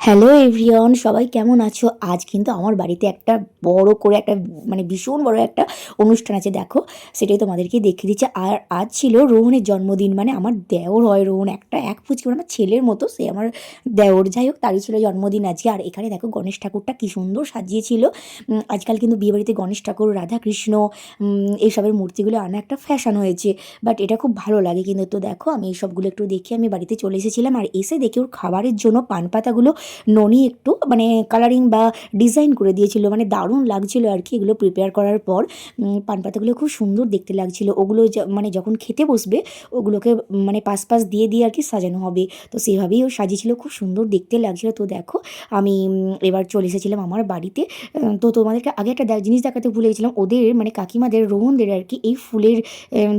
Hello everyone সবাই কেমন আছো? আজ কিন্তু আমার বাড়িতে একটা বড় করে একটা মানে ভীষণ বড় একটা অনুষ্ঠান আছে, দেখো। সেটাই তোমাদেরকে দেখিয়ে দিচ্ছে। আর আজ ছিল রোহনের জন্মদিন মানে আমার দেওর হয় রোহন। একটা এক ফুচকি মানে আমার ছেলের মতো, সে আমার দেওর। যাই হোক, তারই ছিল জন্মদিন আজকে। আর এখানে দেখো, গণেশ ঠাকুরটা কী সুন্দর সাজিয়েছিল। আজকাল কিন্তু বিয়েবাড়িতে গণেশ ঠাকুর, রাধাকৃষ্ণ এইসবের মূর্তিগুলো আনা একটা ফ্যাশন হয়েছে। বাট এটা খুব ভালো লাগে কিন্তু। তো দেখো, আমি এইসবগুলো একটু দেখে আমি বাড়িতে চলে এসেছিলাম। আর এসে দেখি ওর খাবারের জন্য পান পাতাগুলো ননি একটু মানে কালারিং বা ডিজাইন করে দিয়েছিল মানে দারুণ লাগছিল আর কি এগুলো প্রিপেয়ার করার পর। পান পাতাগুলো খুব সুন্দর দেখতে লাগছিল। ওগুলো মানে যখন খেতে বসবে, ওগুলোকে মানে পাশ পাশ দিয়ে দিয়ে আর কি সাজানো হবে। তো সেভাবেই ও সাজিয়েছিল, খুব সুন্দর দেখতে লাগছিল। তো দেখো, আমি এবার চলে এসেছিলাম আমার বাড়িতে। তো তোমাদেরকে আগে একটা জিনিস দেখাতে ভুলে গেছিলাম। ওদের মানে কাকিমাদের, রোহনদের আর কি এই ফুলের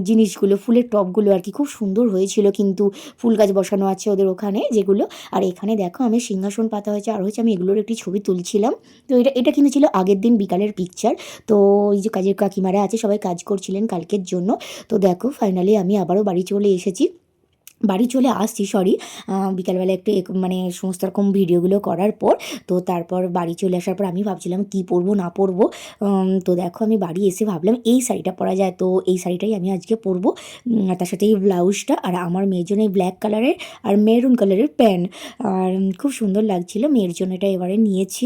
জিনিসগুলো, ফুলের টবগুলো আর কি খুব সুন্দর হয়েছিল। কিন্তু ফুল গাছ বসানো আছে ওদের ওখানে যেগুলো। আর এখানে দেখো, আমি সিংহাসন পাতা হয়েছে, আর হচ্ছে আমি এগুলোর একটি ছবি তুলছিলাম। তো এটা এটা কিন্তু ছিল আগের দিন বিকালের পিকচার তো এই যে কাজের কাকিমারা আছে, সবাই কাজ করছিলেন কালকের জন্য। তো দেখো ফাইনালি আমি আবারও বাড়ি চলে এসেছি। বাড়ি চলে আসছি সরি বিকালবেলা একটু মানে সমস্ত রকম ভিডিওগুলো করার পর, তো তারপর বাড়ি চলে আসার পর আমি ভাবছিলাম কি পরবো, না পরবো তো দেখো আমি বাড়ি এসে ভাবলাম এই শাড়িটা পরা যায়, তো এই শাড়িটাই আমি আজকে পরবো তার সাথে এই ব্লাউজটা, আর আমার মেয়ের জন্য এই ব্ল্যাক কালারের আর মেরুন কালারের প্যান্ট, আর খুব সুন্দর লাগছিল, মেয়ের জন্য এটা এবারে নিয়েছি,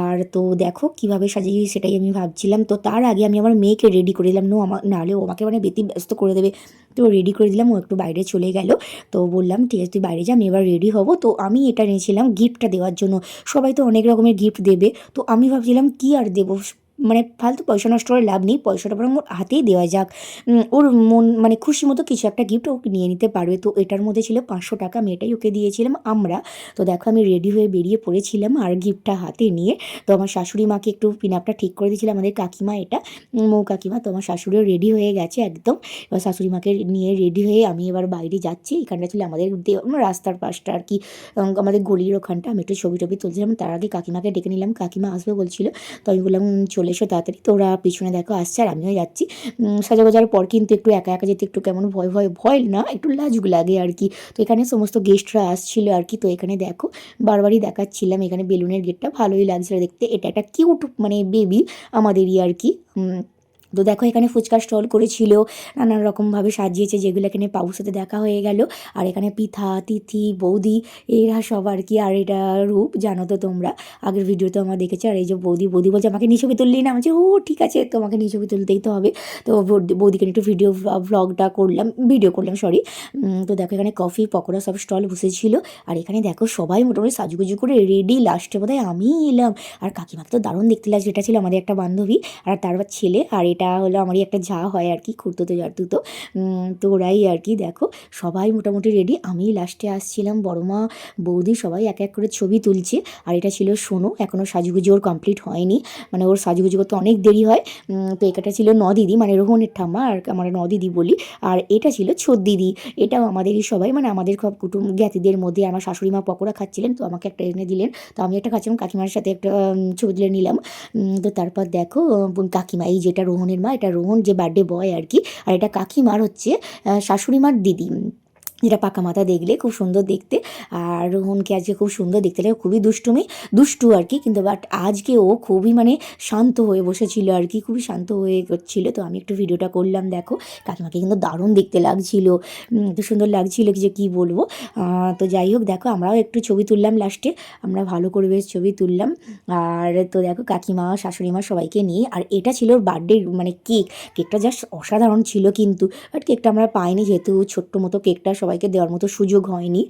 আর তো দেখো কীভাবে সাজিয়ে সেটাই আমি ভাবছিলাম, তো তার আগে আমি আমার মেয়েকে রেডি করে দিলাম, নো আমার নাহলে ও আমাকে মানে বেতি ব্যস্ত করে দেবে, তো রেডি করে দিলাম, ও একটু বাইরে চলে গেল তো বললাম, ঠিক আছে, তুই বাইরে যা, আমি এবার রেডি হব। তো আমি এটা নিয়েছিলাম গিফটটা দেওয়ার জন্য। সবাই তো অনেক রকমের গিফট দেবে। তো আমি ভাবছিলাম, কি আর দেবো? মানে ফালতু পয়সা নষ্ট করে লাভ নেই পয়সাটা বরং ওর হাতেই দেওয়া যাক। ওর মন মানে খুশি মতো কিছু একটা গিফট ওকে নিয়ে নিতে পারবে। তো এটার মধ্যে ছিল পাঁচশো টাকা আমি এটাই ওকে দিয়েছিলাম আমরা। তো দেখো আমি রেডি হয়ে বেরিয়ে পড়েছিলাম আর গিফটটা হাতে নিয়ে। তো আমার শাশুড়ি মাকে একটু পিনআপটা ঠিক করে দিয়েছিলাম আমাদের কাকিমা এটা। মৌ কাকিমা তো আমার শাশুড়িও রেডি হয়ে গেছে একদম। এবার শাশুড়ি মাকে নিয়ে রেডি হয়ে আমি এবার বাইরে যাচ্ছি। এখানটা ছিল আমাদের রাস্তার পাশটা আর কি। আমাদের গলির ওখানটা। আমি একটু ছবি টবি তুলছিলাম। তার আগে কাকিমাকে ডেকে নিলাম। কাকিমা আসবে বলছিল। তো আমি বললাম "উম, চলে এসো তাড়াতাড়ি। তোরা পিছনে দেখো, আসছে আর আমিও যাচ্ছি। সাজা গোজার পর কিন্তু একটু একা একা যেতে একটু কেমন ভয় ভয় ভয় না, একটু লাজুক লাগে আর কি। তো এখানে সমস্ত গেস্টরা আসছিল আর কি। তো এখানে দেখো, বারবারই দেখাচ্ছিলাম এখানে বেলুনের গেটটা। ভালোই লাগছিল দেখতে। এটা একটা কিউট মানে বেবি আমাদেরই আর কি। তো দেখো, এখানে ফুচকা স্টল করেছিল, নানান রকমভাবে সাজিয়েছে, যেগুলো এখানে পাউর সাথে দেখা হয়ে গেল। আর এখানে পিঠা তিথি, বৌদি, এরা সব আর কি, আর এটা রূপ, জানো তো তোমরা। আগের ভিডিওতে আমার দেখেছ, আর এই যে বৌদি বৌদি বলছে, আমাকে নিয়ে ছবি তুললি না? আমি ও, ঠিক আছে, তোমাকে নিয়ে ছবি তুলতেই তো হবে। তো বৌদিকে একটু ভিডিও ভ্লগটা করলাম ভিডিও করলাম সরি তো দেখো, এখানে কফি, পকোড়া সব স্টল বসেছিল। আর এখানে দেখো, সবাই মোটামুটি সাজুগুজু করে রেডি লাস্টে বোধহয় আমি এলাম। আর কাকিমাকে তো দারুণ দেখতে লাগছে, এটা ছিল আমাদের একটা বান্ধবী, আর তার ছেলে, আর এটা হলো আমারই একটা যা হয় আর কি খুঁড়তো জারতুতো উম, তো। ওরাই আর কি দেখো সবাই মোটামুটি রেডি আমি লাস্টে আসছিলাম বড় মা বৌদি সবাই এক এক করে ছবি তুলছে। আর এটা ছিল সোনু এখনও সাজুগুজু ওর কমপ্লিট হয়নি। মানে ওর সাজুগুজু করতে অনেক দেরি হয়। তো এটা ছিল ন দিদি মানে রোহনের ঠাম্মা আর আমরা ন দিদি বলি। আর এটা ছিল ছোট দিদি। এটাও আমাদেরই সবাই মানে আমাদের সব কুটুম জ্ঞাতিদের মধ্যে আমার শাশুড়ি মা পকোড়া খাচ্ছিলেন তো আমাকে একটা এনে দিলেন। তো আমি একটা খাচ্ছিলাম কাকিমার সাথে একটা ছবি তুলে নিলাম। তো তারপর দেখো কাকিমা এই যেটা রোহনের মা, এটা রোহন যে বার্থডে বয় আর কি, আর এটা কাকিমার হচ্ছে শাশুড়ি মার দিদি। যেটা পাকা মাথা দেখলে, খুব সুন্দর দেখতে। আর রোহনকে আজকে খুব সুন্দর দেখতে লাগে, খুবই দুষ্টুমি, দুষ্টু আর কি, কিন্তু বাট আজকে ও খুবই মানে শান্ত হয়ে বসেছিল আর কি, খুবই শান্ত হয়ে করছিল তো আমি একটু ভিডিওটা করলাম, দেখো। কাকিমাকে কিন্তু দারুণ দেখতে লাগছিল। এত সুন্দর লাগছিল যে কী বলব? তো যাই হোক, দেখো, আমরাও একটু ছবি তুললাম লাস্টে আমরা ভালো করে বেশ ছবি তুললাম। আর তো দেখো, কাকিমা, শাশুড়ি মা সবাইকে নিয়ে, আর এটা ছিল ওর বার্থডে মানে কেক কেকটা জাস্ট অসাধারণ ছিল কিন্তু বাট কেকটা আমরা পাইনি, যেহেতু ছোট্ট মতো কেকটা সবাইকে দেওয়ার মতো সুযোগ হয়নি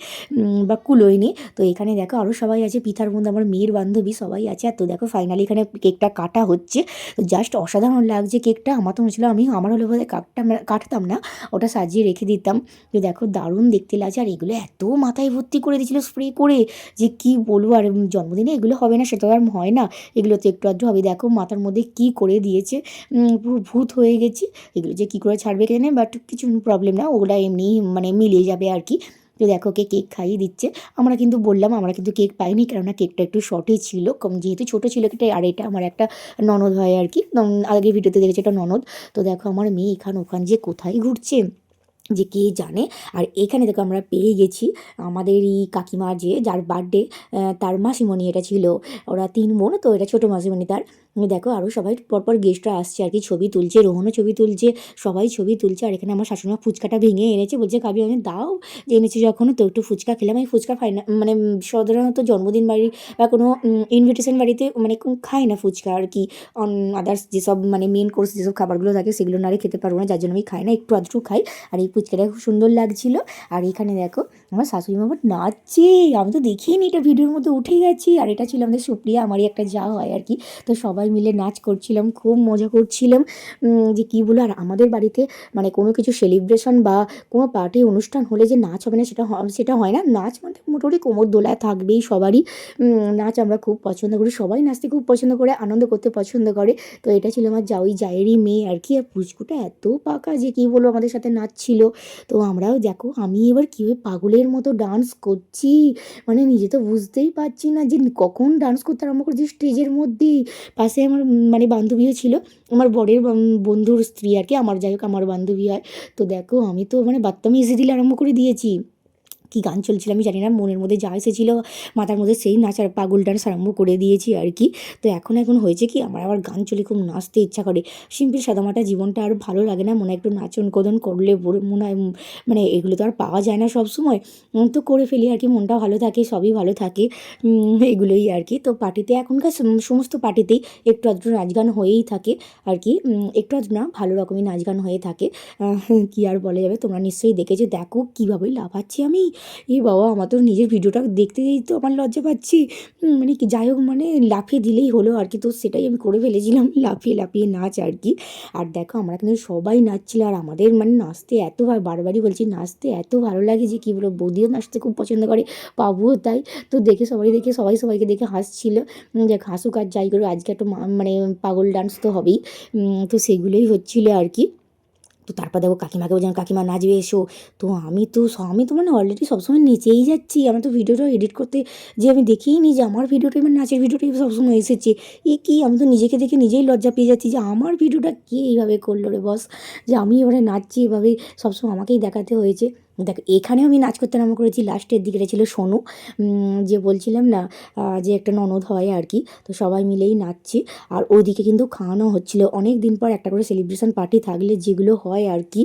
বা কুলোয়নি। তো এখানে দেখো আরও সবাই আছে পিঠার বন্ধু, আমার মেয়ের বান্ধবী সবাই আছে। আর তো দেখো ফাইনালি এখানে কেকটা কাটা হচ্ছে। জাস্ট অসাধারণ লাগছে কেকটা। আমার তো মনে ছিল আমি আমার হলে বোধহয় কাটটা কাটতাম না, ওটা সাজিয়ে রেখে দিতাম। তো দেখো দারুণ দেখতে লাগছে। আর এগুলো এত মাথায় ভর্তি করে দিয়েছিল স্প্রে করে যে কি বলব? আর জন্মদিনে এগুলো হবে না, সেটা আর হয় না। এগুলো তো একটু আধটু হবে। দেখো মাথার মধ্যে কি করে দিয়েছে। পুরো ভূত হয়ে গেছি। এগুলো যে কী করে ছাড়বে কেনে বাট কিছু প্রবলেম না। ওগুলো এমনি মানে মিলিয়ে যাবে আর কি। তো দেখো ওকে কেক খাইয়ে দিচ্ছে। আমরা কিন্তু বললাম, আমরা কিন্তু কেক পাইনি, কেননা কেকটা একটু শর্টেজ ছিল। যেহেতু ছোটো ছিল কেকটা আর এটা আমার একটা ননদ হয় আর কি। আগের ভিডিওতে দেখেছি এটা ননদ। তো দেখো আমার মেয়ে এখান ওখান যে কোথায় ঘুরছে, যে কে জানে। আর এখানে দেখো আমরা পেয়ে গেছি আমাদের এই কাকিমা যে, যার বার্থডে তার মাসিমণি এটা ছিল। ওরা তিন বোন, তো এটা ছোটো মাসিমণি তার। দেখো আরও সবাই পরপর গেস্টরা আসছে আর কি, ছবি তুলছে, রোহনও ছবি তুলছে, সবাই ছবি তুলছে আর এখানে আমার শাশুড়িমা ফুচকাটা ভেঙে এনেছে, বলছে কাবি আমি দাও। এনেছি যখন তো একটু ফুচকা খেলাম, আমি ফুচকা খাই না মানে সাধারণত জন্মদিন বাড়ি বা কোনো ইনভিটেশন বাড়িতে মানে খাই না ফুচকা আর কি। অন আদার্স যেসব মানে মেন কোর্স যেসব খাবারগুলো থাকে সেগুলো নারে খেতে পারব না, যার জন্য আমি খাই না, একটু আধটু খাই। আর এই ফুচকাটা খুব সুন্দর লাগছিল। আর এখানে দেখো, আমার শাশুড়ি মামা নাচছে। আমি তো দেখিনি এটা, ভিডিওর মধ্যে উঠে গেছি। আর এটা ছিল আমাদের সুপ্রিয়া, আমারই একটা যা হয় আর কি। তো সবাই মিলে নাচ করছিলাম, খুব মজা করছিলাম। যে কী বলো আর আমাদের বাড়িতে মানে কোনো কিছু সেলিব্রেশন বা কোনো পার্টি অনুষ্ঠান হলে যে নাচ হবে না, সেটা সেটা হয় না। নাচ মানে মোটামুটি কোমর দোলায় থাকবেই সবারই। নাচ আমরা খুব পছন্দ করি। সবাই নাচতে খুব পছন্দ করে, আনন্দ করতে পছন্দ করে। তো এটা ছিল আমার যাওই জায়েরই মেয়ে আর কি। আর পুচকুটা এত পাকা যে কী বলব, আমাদের সাথে নাচছিল। তো আমরাও দেখো, আমি এবার কীভাবে পাগলের মতো ডান্স করছি। মানে নিজে তো বুঝতেই পারছি না যে কখন ডান্স করতে আরম্ভ করছি স্টেজের মধ্যেই। পাশে আমার মানে বান্ধবীও ছিল। আমার বরের বন্ধুর স্ত্রী আর কি, আমার যাই হোক, আমার বান্ধবী হয় তো দেখো, আমি তো মানে বাত্তামি এসে দিলে আরম্ভ করে দিয়েছি। কী গান চলছিল আমি জানি না, মনের মধ্যে যা এসেছিল, মাথার মধ্যে সেই নাচ আর পাগল ডান্স আরম্ভ করে দিয়েছি আর কি। তো এখন এখন হয়েছে কি, আমার আবার গান চলে খুব নাচতে ইচ্ছা করে। সিম্পল সাদামাটা জীবনটা আর ভালো লাগে না, মনে একটু নাচন কোদন করলে মনে হয় মানে এগুলো তো আর পাওয়া যায় না সব সময়। তো করে ফেলি আর কি, মনটা ভালো থাকে, সবই ভালো থাকে এগুলোই আর কি। তো পার্টিতে এখনকার সমস্ত পার্টিতেই একটু আধটু নাচ গান হয়েই থাকে আর কি একটু আধটু না, ভালো রকমই নাচ গান হয়ে থাকে। কি আর বলা যাবে, তোমরা নিশ্চয়ই দেখেছ, দেখো কীভাবে লাফাচ্ছি আমি। এ বাবা, আমার তো নিজের ভিডিওটা দেখতে দেখতেই তো আমার লজ্জা পাচ্ছি। মানে কি, যাই হোক মানে লাফিয়ে দিলেই হলো আর কি। তো সেটাই আমি করে ফেলেছিলাম, লাফিয়ে লাফিয়ে নাচ আর কি। আর দেখো, আমরা কিন্তু সবাই নাচছিল আর আমাদের মানে নাচতে এত বারবারই বলছি, নাচতে এত ভালো লাগে যে, কী বলব, বৌদিও নাচতে খুব পছন্দ করে পাবুও তাই। তো দেখে সবাই দেখে সবাই, সবাইকে দেখে হাসছিল। দেখ হাসুক আর যাই করুক, আজকে একটু মানে পাগল ডান্স তো হবেই। তো সেগুলোই হচ্ছিল আর কি। তো তারপর দেখো কাকিমাকে যেন কাকিমা নাচবে এসো। তো আমি তো আমি তো মানে অলরেডি সবসময় নেচেই যাচ্ছি। আমি তো ভিডিওটা এডিট করতে যে আমি দেখেই নি যে আমার ভিডিওটা এবার নাচের ভিডিওটাই সবসময় এসেছে। এ কি? আমি তো নিজেকে দেখে নিজেই লজ্জা পেয়ে যাচ্ছি যে আমার ভিডিওটা কে এইভাবে করল রে বস যে আমি এবারে নাচছি এভাবে সবসময় আমাকেই দেখাতে হয়েছে। দেখ, এখানেও আমি নাচ করতে আরম্ভ করেছি। লাস্টের দিকে ছিল সোনু। যে বলছিলাম না যে একটা ননদ হয় আর কি, তো সবাই মিলেই নাচছি। আর ওদিকে কিন্তু খাওয়ানো হচ্ছিল। অনেক দিন পর একটা করে সেলিব্রেশন পার্টি থাকলে যেগুলো হয় আর কি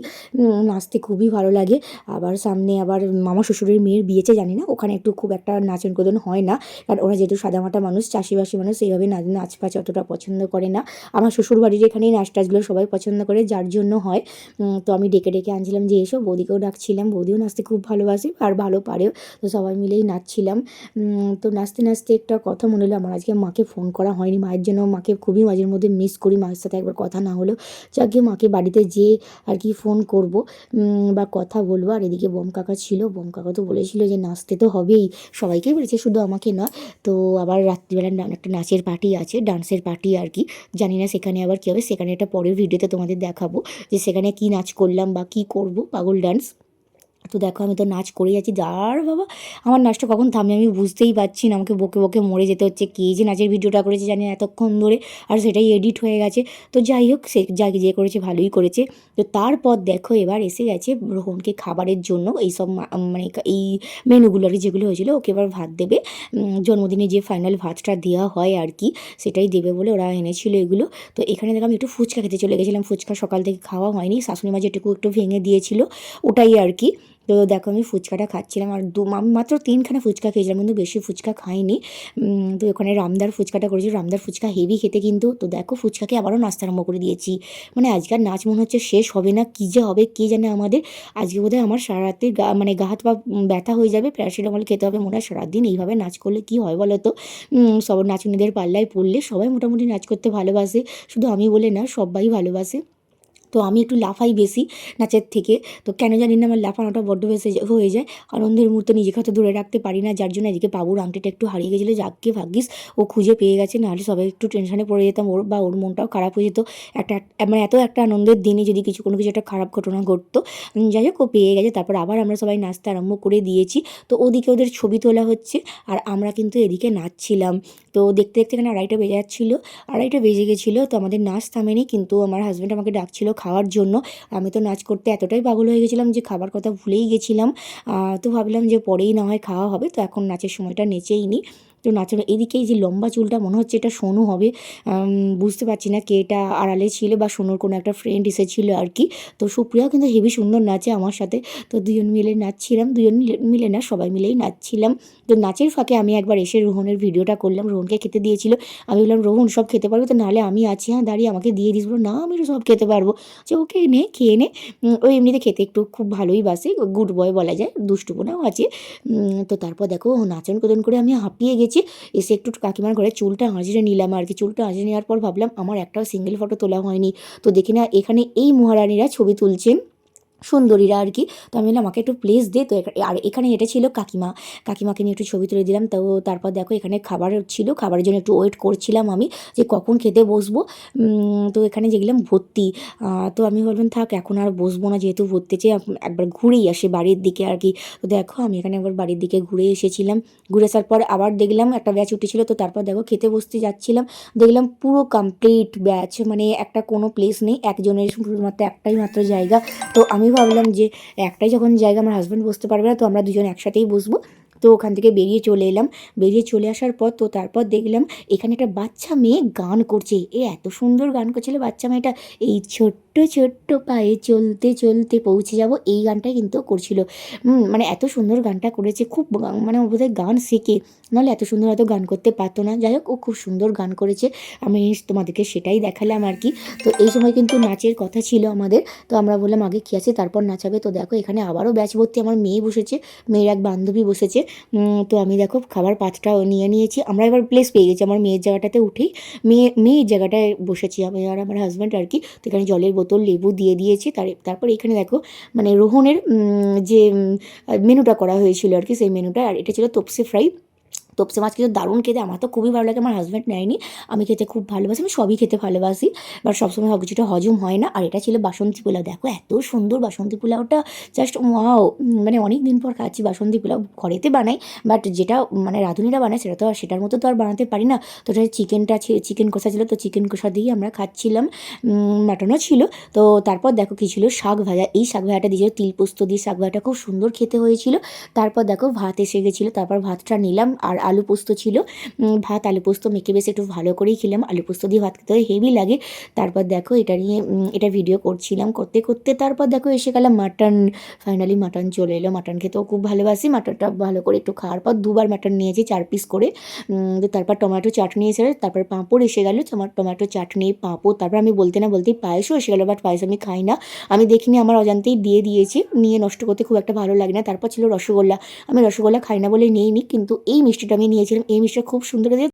নাচতে খুবই ভালো লাগে। আবার সামনে আবার মামা শ্বশুরের মেয়ের বিয়েছে জানি না। ওখানে একটু খুব একটা নাচন কোদন হয় না। কারণ ওরা যেহেতু সাদামাটা মানুষ, চাষিবাসী মানুষ, সেইভাবে নাচ নাচ ফাচ অতটা পছন্দ করে না। আমার শ্বশুর বাড়ির এখানেই নাচ টাচগুলো সবাই পছন্দ করে, যার জন্য হয়। তো আমি ডেকে ডেকে আনছিলাম যে এসব বৌদিকেও ডাকছিলাম। বৌদিও নাচতে খুব ভালোবাসে আর ভালো পারেও। তো সবাই মিলেই নাচছিলাম। তো নাচতে নাচতে একটা কথা মনে হলো, আমার আজকে মাকে ফোন করা হয়নি। মায়ের জন্য মাকে খুবই মাঝের মধ্যে মিস করি, মায়ের সাথে একবার কথা না হলেও। যাকে মাকে বাড়িতে যেয়ে আর কি ফোন করব বা কথা বলব। আর এদিকে বোম কাকা ছিল, বোম কাকা তো বলেছিল যে নাচতে তো হবেই। সবাইকেই বলেছে শুধু আমাকে নয়। তো আবার রাত্রিবেলা একটা নাচের পার্টি আছে ডান্সের পার্টি আর কি। জানি না সেখানে আবার কী হবে, সেখানে একটা পরের ভিডিওতে তোমাদের দেখাবো যে সেখানে কি নাচ করলাম বা কি করব, পাগল ডান্স তো দেখো আমি তো নাচ করে যাচ্ছি। যার বাবা, আমার নাচটা কখন থামবে আমি বুঝতেই পারছি না। আমাকে বকে বকে মরে যেতে হচ্ছে। কে যে নাচের ভিডিওটা করেছে জানি এতক্ষণ ধরে। আর সেটাই এডিট হয়ে গেছে। তো যাই হোক, সে যা যে করেছে ভালোই করেছে। তো তারপর দেখো এবার এসে গেছে রোহনকে খাবারের জন্য। এইসব মা- মানে এই মেনুগুলো আর যেগুলো হয়েছিল, ওকে এবার ভাত দেবে। জন্মদিনে যে ফাইনাল ভাতটা দেওয়া হয় আর কি, সেটাই দেবে বলে ওরা এনেছিল এগুলো। তো এখানে দেখলাম একটু ফুচকা খেতে চলে গেছিলাম। ফুচকা সকাল থেকে খাওয়া হয়নি। শাশুড়ি মা যেটুকু একটু ভেঙে দিয়েছিল, ওটাই আর কি। তো দেখো আমি ফুচকাটা খাচ্ছিলাম আর দু মাত্র তিনখানা ফুচকা খেয়েছিলাম, কিন্তু বেশি ফুচকা খাইনি। তো ওখানে রামদার ফুচকাটা করেছি। রামদার ফুচকা হেভি খেতে কিন্তু, তো দেখো ফুচকাকে আবারও নাচতে আরম্ভ করে দিয়েছি। মানে আজকাল নাচ মনে হচ্ছে শেষ হবে না, কী যে হবে, কে জানে আমাদের। আজকে বোধহয় আমার সারা রাতে গা মানে গা হাত পা ব্যথা হয়ে যাবে, প্যারাসিটামল খেতে হবে মনে হয়। সারাদিন এইভাবে নাচ করলে কি হয় বলো তো? সব নাচুনিদের পাল্লায় পড়লে সবাই মোটামুটি নাচ করতে ভালোবাসে। শুধু আমি বলে না, সবাই ভালোবাসে। তো আমি একটু লাফাই বেশি নাচের থেকে। তো কেন জানি না আমার লাফানোটা বড্ড বেশি হয়ে যায়। আনন্দের মুহূর্তে নিজেকে হয়তো ধরে রাখতে পারি না, যার জন্য এদিকে বাবুর আংটিটা একটু হারিয়ে গেছিল। যাকে ভাগ্যিস, ও খুঁজে পেয়ে গেছে। নাহলে সবাই একটু টেনশনে পড়ে যেতাম। ওর বা ওর মনটাও খারাপ হয়ে যেত। একটা মানে এত একটা আনন্দের দিনে যদি কিছু, কোনো কিছু একটা খারাপ ঘটনা ঘটতো যাই হোক, ও পেয়ে গেছে। তারপর আবার আমরা সবাই নাচতে আরম্ভ করে দিয়েছি। তো ওদিকে ওদের ছবি তোলা হচ্ছে। আর আমরা কিন্তু এদিকে নাচছিলাম। তো দেখতে দেখতে এখানে আড়াইটা বেজে যাচ্ছিল। আড়াইটা বেজে গেছিল। তো আমাদের নাচ থামেনি। কিন্তু আমার হাজব্যান্ড আমাকে ডাকছিল খাওয়ার জন্য। আমি তো নাচ করতে এতটাই পাগল হয়ে গেছিলাম যে খাবার কথা ভুলেই গেছিলাম। তো ভাবলাম যে পরেই না হয় খাওয়া হবে। তো এখন নাচের সময়টা নেচেই নি। তো নাচের এদিকে এই যে লম্বা চুলটা মনে হচ্ছে এটা সোনু হবে বুঝতে পারছি না কে এটা আড়ালে ছিল বা সোনুর কোনো একটা ফ্রেন্ড এসেছিল আর কি। তো সুপ্রিয়াও কিন্তু হেভি সুন্দর নাচে আমার সাথে। তো দুজন মিলে নাচছিলাম দুজন মিলে- না সবাই মিলেই নাচছিলাম। তো নাচের ফাঁকে আমি একবার এসে রোহনের ভিডিওটা করলাম রোহনকে খেতে দিয়েছিল। আমি বললাম রোহন সব খেতে পারবে? তো নাহলে আমি আছি হ্যাঁ দাঁড়িয়ে আমাকে দিয়ে দিস। না আমি সব খেতে পারব। যে ওকে নে খেয়ে নে। উম, ও এমনিতে খেতে একটু খুব ভালোই বাসে গুড বয় বলা যায় দুষ্টুপনাও আছে। তো তারপর দেখো নাচন কোদন করে আমি হাঁপিয়ে গেছি। এসে একটু কাকিমার ঘরে চুলটা হাজিরে নিলাম আর কি। চুলটা হাজিরে নেওয়ার পর ভাবলাম, আমার একটাও সিঙ্গেল ফটো তোলা হয়নি। তো দেখি না এখানে এই মহারানীরা ছবি তুলছেন। সুন্দরীরা আর কি। তো আমি বললাম, আমাকে একটু প্লেস দে। তো আর এখানে এটা ছিল কাকিমা। কাকিমাকে নিয়ে একটু ছবি তুলে দিলাম। তো তারপর দেখো, এখানে খাবার ছিল। খাবারের জন্য একটু ওয়েট করছিলাম আমি যে কখন খেতে বসবো। তো এখানে দেখলাম ভর্তি। তো আমি বললাম, থাক, এখন আর বসবো না যেহেতু ভর্তি চেয়ে একবার ঘুরেই আসি বাড়ির দিকে আর কি। তো দেখো, আমি এখানে একবার বাড়ির দিকে ঘুরে এসেছিলাম। ঘুরে আসার পর আবার দেখলাম, একটা ব্যাচ উঠেছিল তো তারপর দেখো, খেতে বসতে যাচ্ছিলাম। দেখলাম পুরো কমপ্লিট ব্যাচ মানে একটা কোনো প্লেস নেই। একজনের শুধুমাত্র একটাই মাত্র জায়গা। তো আমি ভাবলাম যে একটাই যখন জায়গা আমার হাজব্যান্ড বসতে পারবে না, তো আমরা দুজন একসাথেই বসবো। তো ওখান থেকে বেরিয়ে চলে এলাম। বেরিয়ে চলে আসার পর তো তারপর দেখলাম এখানে একটা বাচ্চা মেয়ে গান করছে। এ এত সুন্দর গান করছিল বাচ্চা মেয়েটা। এই ছোট্ট ছোট্ট পায়ে চলতে চলতে পৌঁছে যাব এই গানটাই কিন্তু করছিল। মানে এত সুন্দর গানটা করেছে। খুব মানে বোধহয় গান শেখে। নাহলে এত সুন্দর হয়তো গান করতে পারতো না। যাই হোক, ও খুব সুন্দর গান করেছে। আমি তোমাদেরকে সেটাই দেখালাম আর কি। তো এই সময় কিন্তু নাচের কথা ছিল আমাদের। তো আমরা বললাম, আগে কী আছে? তারপর নাচাবে। তো দেখো, এখানে আবারও ব্যাচ ভর্তি আমার মেয়ে বসেছে। মেয়ের এক বান্ধবী বসেছে। তো আমি দেখো খাবার পাঁচটা নিয়ে নিয়েছি। আমরা এবার প্লেস পেয়ে গেছি, আমার মেয়ের জায়গাটাতে উঠেই। মেয়ে, মেয়ের জায়গাটায় বসেছি আমি আর আমার হাজব্যান্ড আর কি। তো এখানে জলের বোতল, লেবু দিয়ে দিয়েছি। তার, তারপর এখানে দেখো মানে রোহনের যে মেনুটা করা হয়েছিল আর কি, সেই মেনুটা আর এটা ছিল তপসে ফ্রাই তপসে মাছ কিন্তু দারুণ খেতে, আমার তো খুবই ভালো লাগে, আমার হাজব্যান্ড নেয়নি। আমি খেতে খুব ভালোবাসি, আমি সবই খেতে ভালোবাসি। বাট সবসময় সব কিছুটা হজম হয় না। আর এটা ছিল বাসন্তী পোলাও। দেখো, এত সুন্দর বাসন্তী পোলাওটা। জাস্ট ওয়াও মানে অনেক দিন পর খাচ্ছি বাসন্তী পোলাও। ঘরেতে বানাই বাট যেটা মানে রাঁধুনিরা বানায়, সেটা তো আর, সেটার মতো তো আর বানাতে পারি না। তো ওটা চিকেনটা চিকেন কষা ছিল, তো চিকেন কষা দিয়েই আমরা খাচ্ছিলাম। মাটনও ছিল। তো তারপর দেখো কী ছিল, শাক ভাজা। এই শাক ভাজাটা দিয়েছিল তিল পোস্ত দিয়ে শাক ভাজাটা খুব সুন্দর খেতে হয়েছিল। তারপর দেখো ভাত এসে গেছিল, তারপর ভাতটা নিলাম। আর আলু পোস্ত ছিল। ভাত, আলু পোস্ত মেখে বেশ একটু ভালো করেই খেলাম। আলু পোস্ত দিয়ে ভাত খেতে হেভি লাগে। তারপর দেখো এটা নিয়ে এটা ভিডিও করছিলাম। করতে করতে তারপর দেখো এসে গেলাম মাটন ফাইনালি মাটন চলে এলো। মাটন খেতেও খুব ভালোবাসি। মাটনটা ভালো করে একটু খাওয়ার পর দুবার মাটন নিয়েছি চার পিস করে। তারপর টমেটো চাটনি এসে তারপর পাঁপড় এসে গেলো। আমার টমেটো চাটনি, পাঁপড়, তারপর আমি বলতে না বলতেই পায়েসও এসে গেলো বাট পায়েস আমি খাই না। আমি দেখিনি, আমার অজান্তেই দিয়ে দিয়েছি। নিয়ে নষ্ট করতে খুব একটা ভালো লাগে না। তারপর ছিল রসগোল্লা। আমি রসগোল্লা খাই না বলে নিইনি, কিন্তু এই মিষ্টিটা আমি নিয়েছিলাম। এই মিষ্টিটা খুব সুন্দর